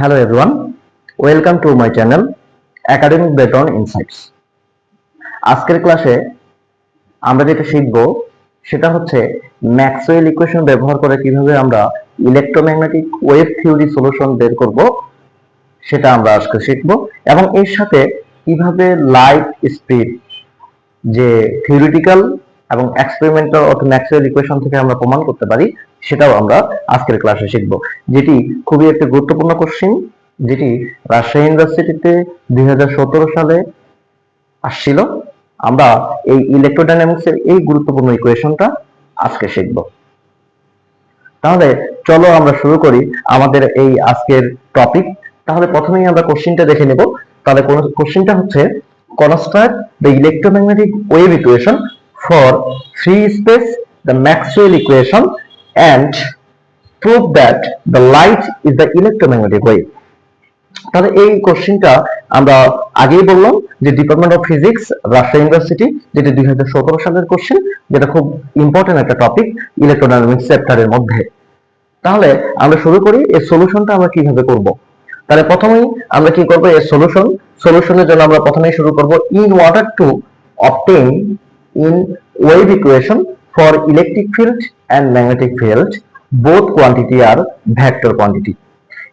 Hello everyone, welcome to my channel Academic Background Insights. আজকের ক্লাসে আমরা যেটা শিখব সেটা হচ্ছে ম্যাক্সওয়েল ইকুয়েশন ব্যবহার করে কীভাবে আমরা ইলেকট্রোম্যাগনেটিক ওয়েভ থিওরি সলিউশন বের করব সেটা আমরা আজকে শিখব এবং এর সাথে কীভাবে লাইট স্পিড যে থিওরিটিক্যাল এবং এক্সপেরিমেন্টাল অর্থাৎ ম্যাক্সওয়েল ইকুয়েশন থেকে আমরা প্রমাণ করতে পারি সেটাও আমরা আজকের ক্লাসে শিখব, যেটি খুবই একটি গুরুত্বপূর্ণ কোশ্চিন যেটি রাজশাহী ইউনিভার্সিটিতে দুই হাজার সতেরো সালে আসছিল। আমরা এই ইলেকট্রোডাইনামিক্স এর এই গুরুত্বপূর্ণ ইকুয়েশনটা আজকে শিখব। তাহলে চলো আমরা শুরু করি আমাদের এই আজকের টপিক তাহলে প্রথমেই আমরা কোশ্চিনটা দেখে নেব। তাহলে কোশ্চিনটা হচ্ছে construct the electromagnetic wave equation for free space the Maxwell equation and prove that the light is the electromagnetic wave তাহলে এই কোশ্চিনটা আমরা আগেই বললাম যে department of physics Rajshahi university যেটা দুই সালের কোশ্চেন যেটা খুব ইম্পর্টেন্ট একটা টপিক ইলেকট্রোডাইনামিক্স চ্যাপ্টারের মধ্যে। তাহলে আমরা শুরু করি, এর সলিউশনটা আমরা কীভাবে করব? তাহলে প্রথমেই আমরা কি করব এর সলিউশন সলিউশনের জন্য আমরা প্রথমেই শুরু করব in order to obtain in wave equation for electric field and magnetic field both quantity are vector quantity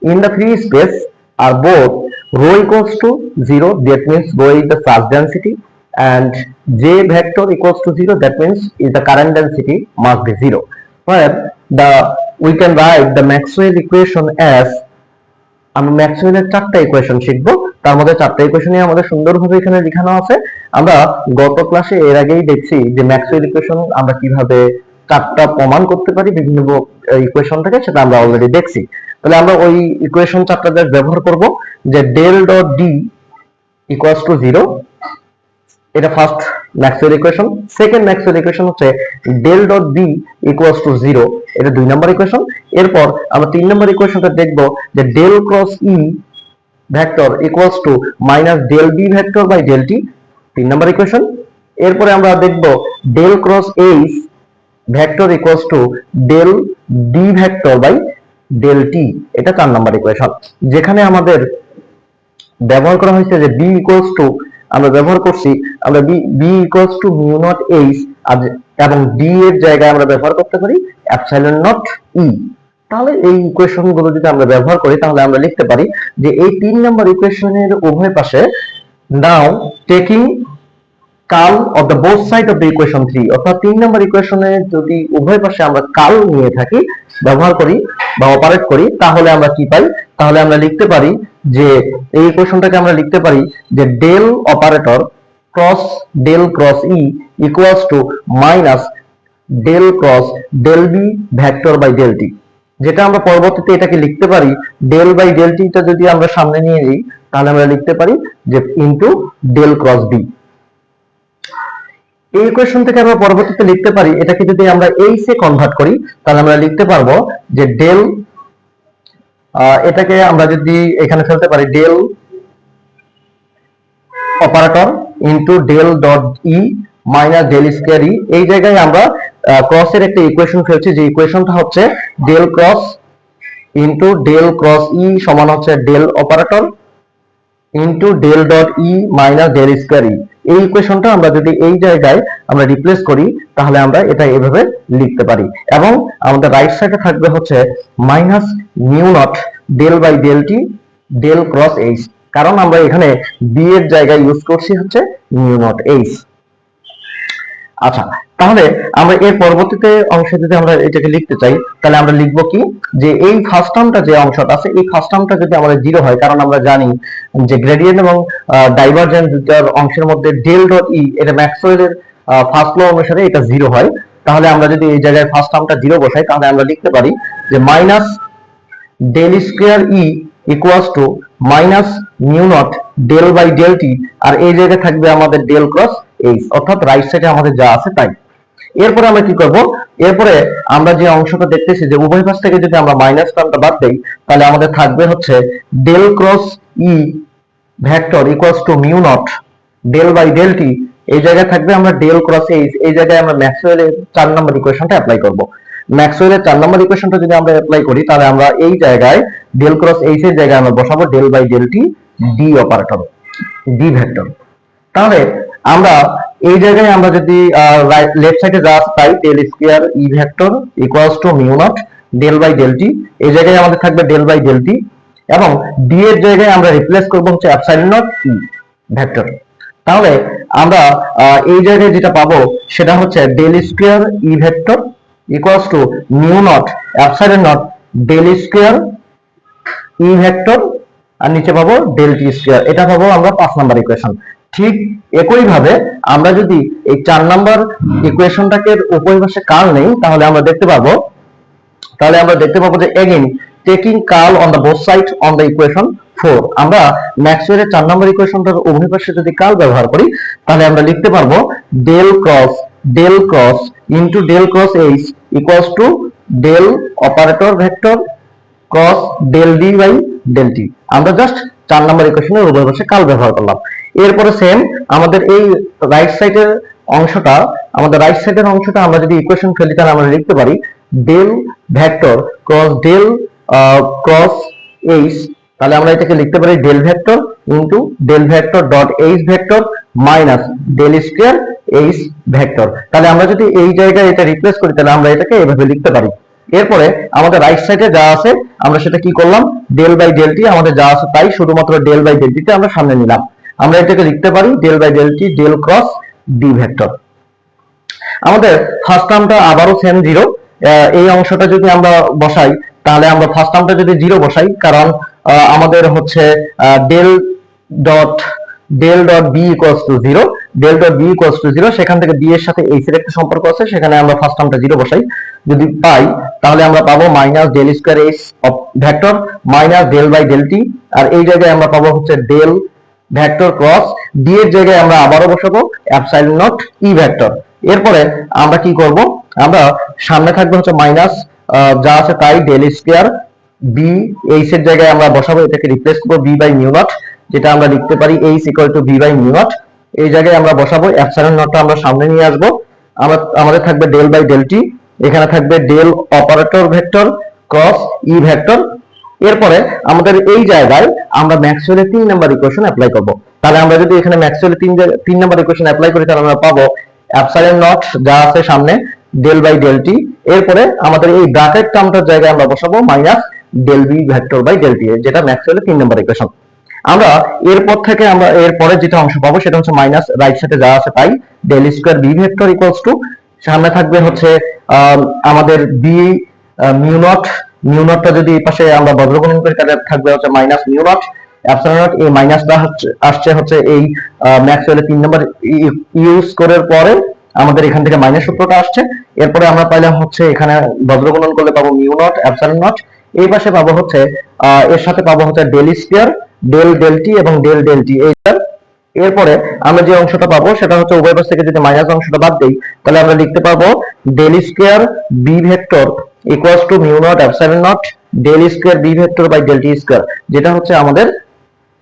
in the free space are both rho equals to 0 that means rho is the charge density and j vector equals to 0 that means is the current density must be 0 where the we can write the maxwell equation as আমরা ম্যাক্সওয়েলের চারটা equation শিখবো তার মধ্যে চারটা ইকুয়েশনই আমাদের সুন্দরভাবে এখানে লেখানো আছে। আমরা গত ক্লাসে এর আগেই দেখছি যে ম্যাক্সওয়েল ইকুয়েশন আমরা কীভাবে চারটা প্রমাণ করতে পারি বিভিন্ন ইকুয়েশন থেকে, সেটা আমরা অলরেডি দেখছি। তাহলে আমরা ওই ইকুয়েশন চারটা ব্যবহার করব যে del dot D equals to zero এটা first Maxwell equation second Maxwell equation হচ্ছে del dot B equals to zero এটা দুই নম্বর ইকুয়েশন এরপর আমরা তিন নম্বর ইকুয়েশনটা দেখব যে del cross E vector equals to minus del B vector by del t তিন নম্বর ইকুয়েশন এরপরে আমরা দেখব del cross H vector equals to del D vector by del t এটা চার নম্বর ইকুয়েশন যেখানে আমাদের ব্যবহার করা হয়েছে যে বি ইকুয়ালস টু আমরা ব্যবহার করছি, আমরা B B equals to mu naught H এবং ডি এর জায়গায় আমরা ব্যবহার করতে পারি অ্যাপসাইলন নট ই তাহলে এই ইকুয়েশনগুলো যদি আমরা ব্যবহার করি, তাহলে আমরা লিখতে পারি যে এই তিন নম্বর ইকুয়েশনের উভয় পাশে now taking curl of the both side of the equation three অর্থাৎ তিন নম্বর ইকুয়েশনে যদি উভয় পাশে আমরা কাল নিয়ে থাকি, ব্যবহার করি বা অপারেট করি, তাহলে আমরা কি পাই? তাহলে আমরা লিখতে পারি যে এই ইকুয়েশনটাকে আমরা লিখতে পারি যে del operator cross del cross E equals to minus del cross del B vector by del t যেটা আমরা পরবর্তীতে এটাকে লিখতে পারি ডেল বাই ডেল টিটা যদি আমরা সামনে নিয়ে নিই, তাহলে আমরা লিখতে পারি যে ইনটু ডেল ক্রস বি এই ইকুয়েশন থেকে আমরা পরবর্তীতে লিখতে পারি, এটাকে যদি আমরা এইচ এ কনভার্ট করি, তাহলে আমরা লিখতে পারব যে ডেল এটাকে আমরা যদি এখানে ফেলতে পারি del operator into del dot E minus del square E এই জায়গায় আমরা ক্রসের একটা ইকুয়েশন ফেলছি, যে ইকুয়েশনটা হচ্ছে del cross into del cross E সমান হচ্ছে del operator into del dot E minus del square E এই ইকুয়েশনটা আমরা যদি এই জায়গায় আমরা রিপ্লেস করি, তাহলে আমরা এটা এভাবে লিখতে পারি। এবং আমাদের রাইট সাইডে থাকবে হচ্ছে minus mu naught del by del t del cross H কারণ আমরা এখানে বি এর জায়গায় ইউজ করছি হচ্ছে নিউ নট এইচ আচ্ছা তাহলে আমরা এর পরবর্তীতে অংশে যদি আমরা এটাকে লিখতে চাই, তাহলে আমরা লিখব কি? যে এই ফার্স্ট টার্মটা যে অংশটা আছে, এই ফার্স্ট টার্মটা যদি আমাদের জিরো হয়, কারণ আমরা জানি যে গ্রেডিয়েন্ট এবং ডাইভারজেন্স দুটার অংশের মধ্যে ডেল ডট ই এটা ম্যাক্সওয়েলের ফার্স্ট ল অনুসারে এটা জিরো হয়। তাহলে আমরা যদি এই জায়গায় ফার্স্ট টার্মটা জিরো বসাই, তাহলে আমরা লিখতে পারি যে minus del square E equals to minus mu naught del by del t আর এই জায়গায় থাকবে আমাদের ডেল ক্রস এইচ অর্থাৎ রাইট সাইডে আমাদের যা আছে তাই। এরপরে আমরা কি করব? এরপরে আমরা যে অংশটা দেখতেছি যে উভয় পাশ থেকে যদি আমরা মাইনাস টার্মটা বাদ দেই, তাহলে আমাদের থাকবে হচ্ছে del cross E vector equals to mu naught del by del t এই জায়গায় থাকবে আমরা ডেল ক্রস এইচ এই জায়গায় আমরা ম্যাক্সওয়েলের চার নম্বর ইকুয়েশনটা অ্যাপ্লাই করব। ম্যাক্সওয়েলের চার নম্বর ইকুয়েশনটা যদি আমরা অ্যাপ্লাই করি, তাহলে আমরা এই জায়গায় ডেল ক্রস এইচ এর জায়গায় আমরা বসাবো del by del t D operator D vector তাহলে আমরা এই জায়গায় আমরা যদি লেফট সাইডে যা তাই del square E vector equals to mu naught del by del t এই জায়গায় আমাদের থাকবে ডেল বাই ডেল টি এবং ডি এর জায়গায় আমরা রিপ্লেস করব হচ্ছে অ্যাপসাইলন নট ই ভেক্টর তাহলে আমরা এই জায়গায় যেটা পাবো সেটা হচ্ছে del square E vector equals to mu naught epsilon naught del square E vector আর নিচে পাবো ডেল টি স্কয়ার এটা পাবো আমরা পাঁচ নাম্বার ইকুয়েশন ঠিক একই ভাবে আমরা যদি এই চার নাম্বার ইকুয়েশনটাকে উপরের পাশে কাল নেই, তাহলে আমরা দেখতে পাবো, তাহলে আমরা দেখতে পাবো যে again taking curl on the both side on the equation four আমরা ম্যাক্সওয়েলের চার নম্বর ইকুয়েশনটার উভয় যদি কার্ল ব্যবহার করি, তাহলে আমরা লিখতে পারব del cross del cross into del cross H equals to del operator vector cross del D by del T আমরা জাস্ট চার নম্বর ইকুয়েশনের উভয় কাল ব্যবহার করলাম। এরপরে সেম আমাদের এই রাইট সাইডের অংশটা, আমাদের রাইট সাইডের অংশটা আমরা যদি ইকুয়েশন ফেলি, তাহলে আমরা লিখতে পারি del vector cross del cross H তাহলে আমরা এটাকে লিখতে পারি del vector into del vector dot H vector minus del square H vector তাহলে আমরা যদি এই জায়গায় এটা রিপ্লেস করি, তাহলে আমরা এটাকে এভাবে লিখতে পারি। এরপরে আমাদের রাইট সাইডে যা আছে, আমরা সেটা কি করলাম? ডেল বাই ডেল টি আমাদের যা আছে তাই শুধুমাত্র ডেল বাই ডেল টিতে আমরা সামনে নিলাম। আমরা এটাকে লিখতে পারি del by del T del cross D vector আমাদের ফার্স্ট টার্মটা আবারও সেম জিরো এই অংশটা যদি আমরা বসাই, তাহলে আমরা ফার্স্ট টার্মটা যদি জিরো বসাই, কারণ আমাদের হচ্ছে del dot del dot B equals to zero del dot B equals to zero সেখান থেকে বি এর সাথে এইচ এর একটা সম্পর্ক আছে, সেখানে আমরা ফার্স্ট টার্মটা জিরো বসাই। যদি পাই, তাহলে আমরা পাবো minus del square H of vector minus del by del T আর এই জায়গায় আমরা পাবো হচ্ছে ডেল ভেক্টর ক্রস ডি এর জায়গায় আমরা আবারও বসাবো অ্যাপসাইলন নট ই ভেক্টর। এরপরে আমরা কি করব? আমরা সামনে থাকবে হচ্ছে মাইনাস যা আছে তাই, ডেল স্কয়ার বি এইচ এর জায়গায় আমরা বসাবো, এটাকে রিপ্লেস করব বি বাই নিউ নট যেটা আমরা লিখতে পারি H equal to B by mu naught এই জায়গায় আমরা বসাবো অ্যাপসাইলন নটটা আমরা সামনে নিয়ে আসব। আমরা, আমাদের থাকবে ডেল বাই ডেল টি এখানে থাকবে del operator vector, cross E vector এরপরে আমাদের এই জায়গায় আমরা ম্যাক্সওয়েলের তিন নাম্বার ইকুয়েশন অ্যাপ্লাই করব। তাহলে আমরা যদি এখানে ম্যাক্সওয়েলের তিন তিন নাম্বার ইকুয়েশন অ্যাপ্লাই করি তাহলে আমরা পাবো অ্যাপসাইলন নট যা আছে সামনে ডেল বাই ডেল টি এরপরে আমাদের এই ব্র্যাকেট টার্মটার জায়গায় আমরা বসাবো minus del B vector by del T যেটা ম্যাক্সওয়েলের তিন নাম্বার ইকুয়েশন আমরা এরপর থেকে আমরা এরপরে যেটা অংশ পাবো সেটা হচ্ছে মাইনাস রাইট সাইডে যা আছে তাই del square B vector equals to সামনে থাকবে হচ্ছে আম, আমাদের বি মিউ নট মিউ নটটা যদি এই পাশে আমরা বজ্রগুণন করি, তাহলে থাকবে হচ্ছে minus mu naught epsilon naught এই মাইনাসটা আসছে হচ্ছে এই ম্যাক্সওয়েলের তিন নম্বর ইউজ করার পরে আমাদের এখান থেকে মাইনাস সূত্রটা আসছে। এরপরে আমরা পাইলাম হচ্ছে এখানে বজ্রগুণন করলে পাবো মিউ নট অ্যাপসাইলন নট এই পাশে পাবো হচ্ছে এর সাথে পাবো হচ্ছে del square del del T এবং ডেল ডেল টি এইটার এরপরে আমরা যে অংশটা পাবো, সেটা হচ্ছে উভয় পাশ থেকে যদি মাইনাস অংশটা বাদ দেই, তাহলে আমরা লিখতে পারব del square B vector equals to mu naught epsilon naught del square B vector by del T square যেটা হচ্ছে আমাদের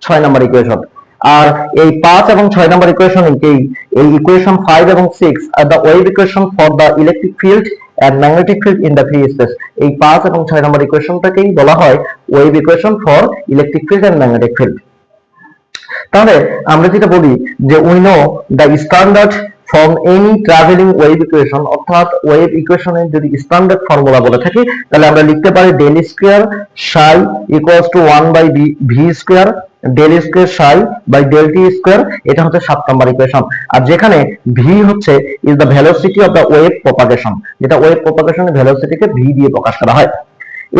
ছয় নম্বর ইকুয়েশন আর এই পাঁচ এবং ছয় নম্বর ইকুয়েশন এই এই ইকুয়েশন ফাইভ এবং six R the wave equation for the electric field and magnetic field in the free space এই পাঁচ এবং ছয় নম্বর ইকুয়েশনটাকেই বলা হয় wave equation for electric field and magnetic field তাহলে আমরা যেটা বলি যে we know the standard from any traveling wave equation অর্থাৎ ওয়েভ ইকুয়েশনের যদি স্ট্যান্ডার্ড ফর্মুলা বলে থাকি, তাহলে আমরা লিখতে পারি del square psi equals to one by V square del square psi by del T square এটা হচ্ছে সাত নম্বর ইকুয়েশন আর যেখানে ভি হচ্ছে is the velocity of the wave propagation যেটা ওয়েভ প্রপাগেশনের ভেলোসিটিকে ভি দিয়ে প্রকাশ করা হয়।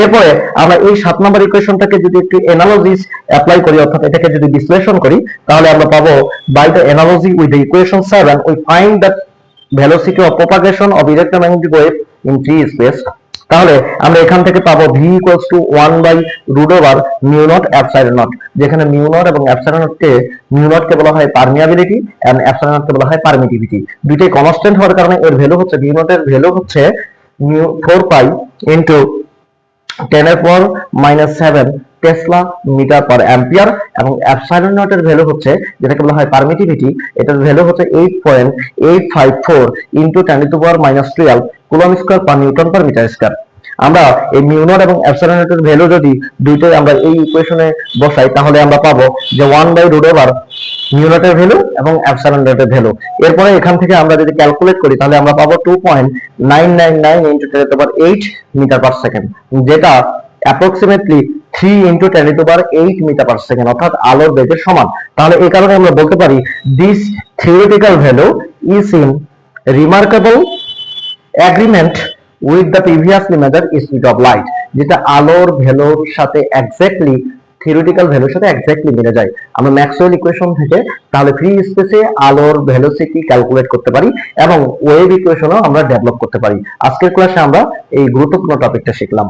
এরপরে আমরা এই সাত নম্বর ইকুয়েশনটাকে যদি একটু এনালজিস অ্যাপ্লাই করি, অর্থাৎ এটাকে যদি বিশ্লেষণ করি, তাহলে আমরা পাবো by the analogy with the equation seven we find the velocity of propagation of electromagnetic wave in free space তাহলে আমরা এখান থেকে পাবো V equals to one by root over mu not epsilon not যেখানে মিউ নট এবং epsilon নটকে mu নটকে বলা হয় পারমিয়াবিলিটি এন্ড অ্যাপসাইলন নটকে বলা হয় পারমিটিভিটি দুইটাই কনস্ট্যান্ট হওয়ার কারণে এর ভ্যালু হচ্ছে মিউ নটের ভ্যালু হচ্ছে mu four pi into ten এর পর minus seven tesla metre per ampere এবং অ্যাপসাইলন নটের ভ্যালু হচ্ছে যেটাকে বলা হয় পারমিটিভিটি এটার ভ্যালু হচ্ছে eight point eight five four into ten to power minus twelve coulomb square per newton per metre square আমরা এই মিউ নট এবং এপসাইলন নটের ভ্যালু যদি দুইটাই আমরা এই ইকুয়েশনে বসাই, তাহলে আমরা পাবো যে 1 বাই রুট ওভার মিউ নটের ভ্যালু এবং এপসাইলন নটের ভ্যালু এরপরে এখান থেকে আমরা যদি ক্যালকুলেট করি, তাহলে আমরা পাবো 2.999 into 10 to power 8 metre per second যেটা approximately 3 into 10 to power 8 metre per second অর্থাৎ আলোর বেগের সমান। তাহলে এই কারণে আমরা বলতে পারি this theoretical value is in remarkable agreement with the previously measure speed of light যেটা আলোর ভ্যালুর সাথে এক্স্যাক্টলি থিওরিটিক্যাল ভ্যালুর সাথে এক্স্যাক্টলি মিলে যায়। আমরা ম্যাক্সওয়েল ইকুয়েশন থেকে তাহলে ফ্রি স্পেসে আলোর ভেলোসিটি ক্যালকুলেট করতে পারি এবং ওয়েভ ইকুয়েশনও আমরা ডেভেলপ করতে পারি। আজকের ক্লাসে আমরা এই গুরুত্বপূর্ণ টপিকটা শিখলাম।